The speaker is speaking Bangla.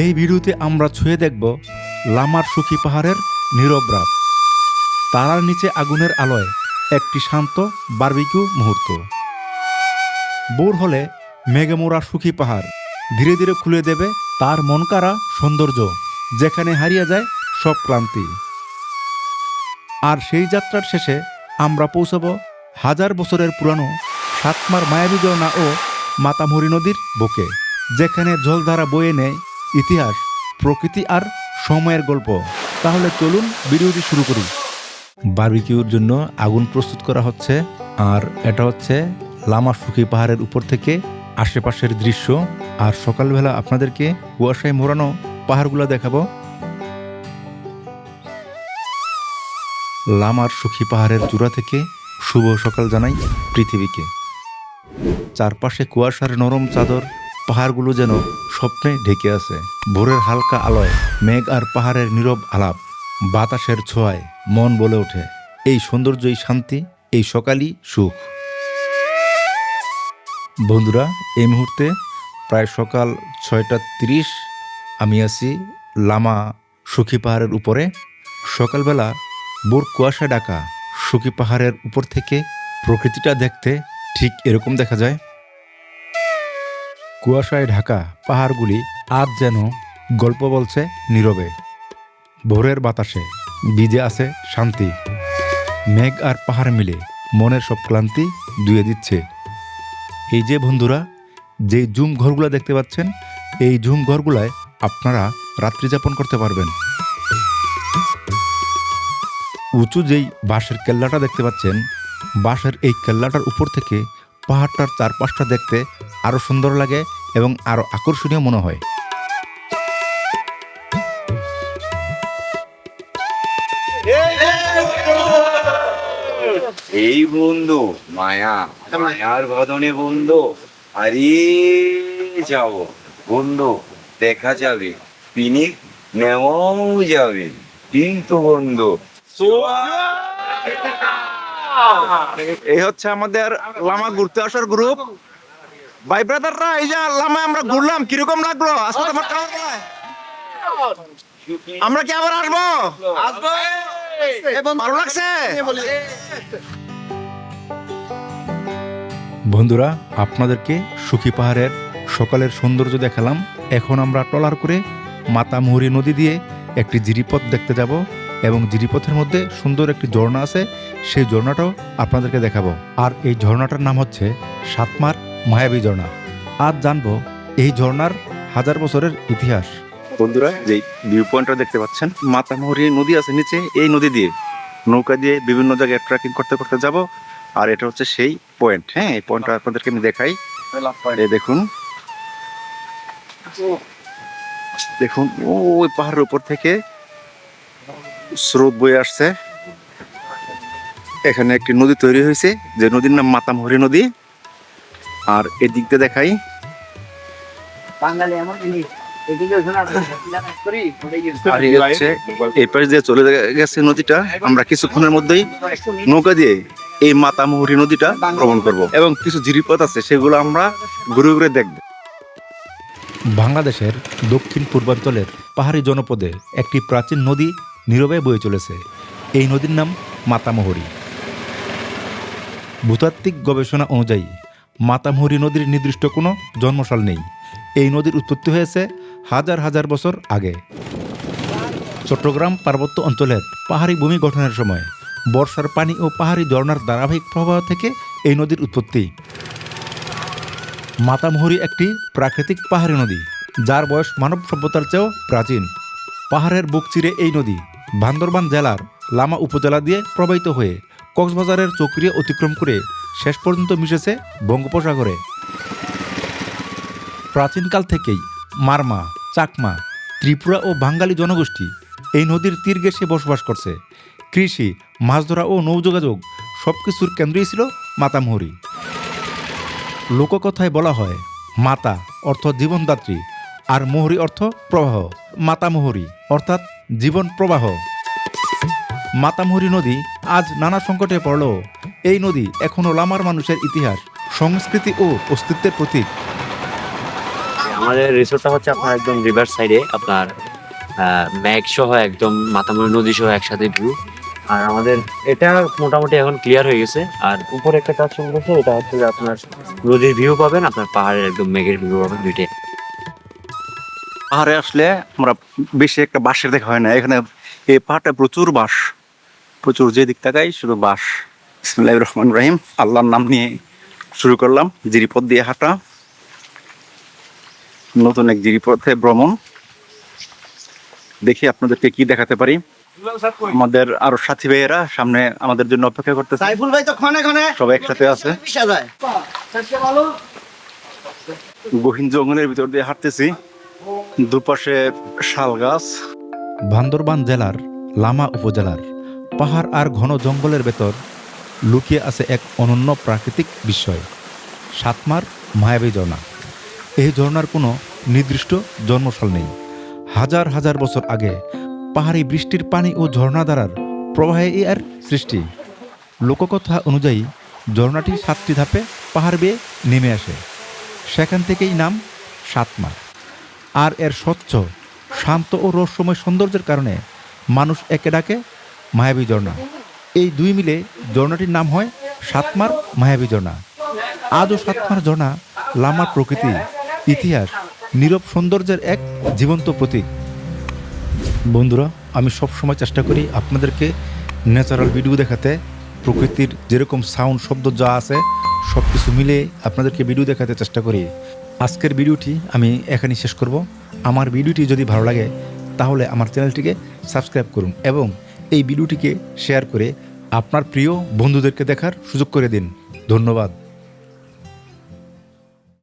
এই ভিডিওতে আমরা ছুঁয়ে দেখব লামার সুখী পাহাড়ের নীরব রাত। তারার নিচে আগুনের আলোয় একটি শান্ত বারবিকিউ মুহূর্ত। বোর হলে মেঘে মোড়া সুখী পাহাড় ধীরে ধীরে খুলে দেবে তার মনকারা সৌন্দর্য, যেখানে হারিয়ে যায় সব ক্লান্তি। আর সেই যাত্রার শেষে আমরা পৌঁছাব হাজার বছরের পুরানো সাতমার মায়াবী ঝর্ণা ও মাতামহরি নদীর বুকে, যেখানে জলধারা বয়ে নেয় ইতিহাস, প্রকৃতি আর সময়ের গল্প। তাহলে চলুন ভিডিওটি শুরু করি। বারবিকিউর জন্য আগুন প্রস্তুত করা হচ্ছে, আর এটা হচ্ছে লামা সুখী পাহাড়ের উপর থেকে আশেপাশের দৃশ্য। আর সকালবেলা আপনাদেরকে কুয়াশায় মোড়ানো পাহাড়গুলো দেখাবো। লামার সুখী পাহাড়ের চূড়া থেকে শুভ সকাল জানাই পৃথিবীকে। চারপাশে কুয়াশার নরম চাদর, পাহাড়গুলো যেন স্বপ্নে ঢেকে আছে। ভোরের হালকা আলোয় মেঘ আর পাহাড়ের নীরব আলাপ, বাতাসের ছোঁয়ায় মন বলে ওঠে। এই সৌন্দর্যই শান্তি, এই সকালই সুখ। বন্ধুরা, এই মুহূর্তে প্রায় সকাল ছয়টা তিরিশ, আমি আছি লামা সুখী পাহাড়ের উপরে। সকালবেলা বোর কুয়াশা ডাকা সুখী পাহাড়ের উপর থেকে প্রকৃতিটা দেখতে ঠিক এরকম দেখা যায়। কুয়াশায় ঢাকা পাহাড়গুলি আজ যেন গল্প বলছে নীরবে। ভোরের বাতাসে বীজে আছে শান্তি। মেঘ আর পাহাড় মিলে মনের সব ক্লান্তি ধুয়ে দিচ্ছে। এই যে বন্ধুরা, যেই জুম ঘরগুলো দেখতে পাচ্ছেন, এই জুম ঘরগুলায় আপনারা রাত্রি যাপন করতে পারবেন। উঁচু যেই বাঁশের কেল্লাটা দেখতে পাচ্ছেন, বাঁশের এই কেল্লাটার উপর থেকে পাহাড়টার চারপাশটা দেখতে আরও সুন্দর লাগে এবং আরও আকর্ষণীয় মনে হয়। এই বন্ধু মায়া মায়ার বদনে বন্ধু হারিয়ে যাব। বন্ধু দেখা যাবে পিনিক নেওয়াও যাবে। কিন্তু বন্ধু এই হচ্ছে আমাদের লামা ঘুরতে আসার গ্রুপ ভাই ব্রাদাররা এই যে লামা আমরা ঘুরলাম কীরকম লাগল? আজকে তোমার কেমন আমরা কি আবার আসব? ভালো লাগছে? বন্ধুরা আপনাদেরকে সুখী পাহাড়ের সকালের সৌন্দর্য দেখালাম। এখন আমরা ট্রলার করে মাতামুহুরি নদী দিয়ে একটি জিরিপথ দেখতে যাব এবং জিরিপথের মধ্যে সুন্দর একটি ঝর্ণা আছে। সেই ঝর্ণাটাও আপনাদেরকে দেখাবো। আর এই ঝর্ণাটার নাম হচ্ছে সাতমার মায়াবী ঝর্ণা। আজ জানব এই ঝর্ণার হাজার বছরের ইতিহাস। বন্ধুরা, যে ভিউ পয়েন্টটা দেখতে পাচ্ছেন, মাতামুহুরি নদী আছে নিচে, এই নদী দিয়ে নৌকা দিয়ে বিভিন্ন জায়গায় ট্রেকিং করতে করতে যাব। আর এটা হচ্ছে সেই পয়েন্ট হ্যাঁ এই পয়েন্টটা আপনাদেরকে আমি দেখাই। দেখুন। দেখুন, ওই পাহাড়ের উপর থেকে স্রোত বয়ে আসছে। এখানে একটি নদী তৈরি হয়েছে, যে নদীর নাম মাতামহরি নদী। আর এদিক দিয়ে দেখাই। বাঙালি এমন জিনিস। এদিকে শোনা করি আর এই পাশ দিয়ে চলে গেছে নদীটা। আমরা কিছুক্ষণের মধ্যেই নৌকা দিয়ে এই মাতামুহুরি নদীটা ভ্রমণ করব। এবং কিছু জিরিপথ আছে সেগুলো আমরা ঘুরে ঘুরে দেখব। বাংলাদেশের দক্ষিণ পূর্বাঞ্চলের পাহাড়ি জনপদে একটি প্রাচীন নদী নীরবে বয়ে চলেছে। এই নদীর নাম মাতামহরি। ভূতাত্ত্বিক গবেষণা অনুযায়ী মাতামহরি নদীর নির্দিষ্ট কোনো জন্মশাল নেই। এই নদীর উৎপত্তি হয়েছে হাজার হাজার বছর আগে। চট্টগ্রাম পার্বত্য অঞ্চলের পাহাড়ি ভূমি গঠনের সময় বর্ষার পানি ও পাহাড়ি ঝর্ণার ধারাবাহিক প্রবাহ থেকে এই নদীর উৎপত্তি। মাতামহরি একটি প্রাকৃতিক পাহাড়ি নদী, যার বয়স মানব সভ্যতার চেয়েও প্রাচীন। পাহাড়ের বুক চিরে এই নদী বান্দরবান জেলার লামা উপজেলা দিয়ে প্রবাহিত হয়ে কক্সবাজারের চক্রিয়া অতিক্রম করে শেষ পর্যন্ত মিশেছে বঙ্গোপসাগরে। প্রাচীনকাল থেকেই মারমা, চাকমা, ত্রিপুরা ও বাঙালি জনগোষ্ঠী এই নদীর তীর ঘেঁষে বসবাস করছে। কৃষি মাছ ধরা ও নৌযোগাযোগ সব কিছুর কেন্দ্রই ছিল মাতামহরি। লোককথায় বলা হয়, মাতা অর্থ জীবনদাত্রী আর মোহরি অর্থ প্রবাহ। মাতামোহরি অর্থাৎ জীবন প্রবাহ। মাতামোহরি নদী আজ নানা সংকটে পড়লেও এই নদী এখনও লামার মানুষের ইতিহাস সংস্কৃতি ও অস্তিত্বের প্রতীক। আমাদের রিসোর্টটা হচ্ছে আপনার একদম রিভার সাইডে আপনার আহ, ম্যাগ সহ একদম মাতামুড়ি নদী সহ একসাথে ভিউ আর আমাদের এটা মোটামুটি এখন ক্লিয়ার হয়ে গেছে। আর উপরে একটা কাজ শুরু করছে এটা হচ্ছে যে আপনার নদীর ভিউ পাবেন আপনার পাহাড়ের একদম মেঘের ভিউ পাবেন দুইটাই। পাহাড়ে আসলে আমরা বেশি একটা বাঁশের দেখা হয় না এখানে এই পাহাড়টা প্রচুর বাঁশ প্রচুর যে দিক তাকাই শুধু বাঁশ। ইসমিল্লাহ রহমান রাহিম। আল্লাহর নাম নিয়ে শুরু করলাম। জিরিপথ দিয়ে হাঁটা। নতুন এক জিরিপথে ভ্রমণ। দেখি আপনাদেরকে কি দেখাতে পারি। আমাদের আরও সাথী ভাইয়েরা সামনে আমাদের জন্য অপেক্ষা করতেছে। সাইফুল ভাই তো ক্ষণে ক্ষণে সবাই একসাথে আছে। গহীন জঙ্গলের ভিতর দিয়ে হাঁটতেছি। দুপাশে শাল গাছ। বান্দরবান জেলার লামা উপজেলার পাহাড় আর ঘন জঙ্গলের ভেতর লুকিয়ে আছে এক অনন্য প্রাকৃতিক বিস্ময়। সাতমার মায়াবী ঝর্ণা। এই ঝর্ণার কোনো নির্দিষ্ট জন্মস্থল নেই। হাজার হাজার বছর আগে পাহাড়ি বৃষ্টির পানি ও ঝর্ণা ঝর্ণাধারার প্রবাহে এর সৃষ্টি। লোককথা অনুযায়ী ঝর্ণাটি সাতটি ধাপে পাহাড় বেয়ে নেমে আসে। সেখান থেকেই নাম সাতমা আর এর স্বচ্ছ, শান্ত ও রহস্যময় সৌন্দর্যের কারণে মানুষ একে ডাকে মায়াবী ঝর্ণা। এই দুই মিলে ঝর্ণাটির নাম হয় সাতমার মায়াবী ঝর্ণা। আজও সাতমার ঝর্ণা লামার প্রকৃতি, ইতিহাস, নীরব সৌন্দর্যের এক জীবন্ত প্রতীক। বন্ধুরা, আমি সবসময় চেষ্টা করি আপনাদেরকে ন্যাচারাল ভিডিও দেখাতে, প্রকৃতির যেরকম সাউন্ড শব্দ যা আছে সব কিছু মিলে আপনাদেরকে ভিডিও দেখাতে চেষ্টা করি। আজকের ভিডিওটি আমি এখানেই শেষ করব। আমার ভিডিওটি যদি ভালো লাগে, তাহলে আমার চ্যানেলটিকে সাবস্ক্রাইব করুন এবং এই ভিডিওটিকে শেয়ার করে আপনার প্রিয় বন্ধুদেরকে দেখার সুযোগ করে দিন। ধন্যবাদ।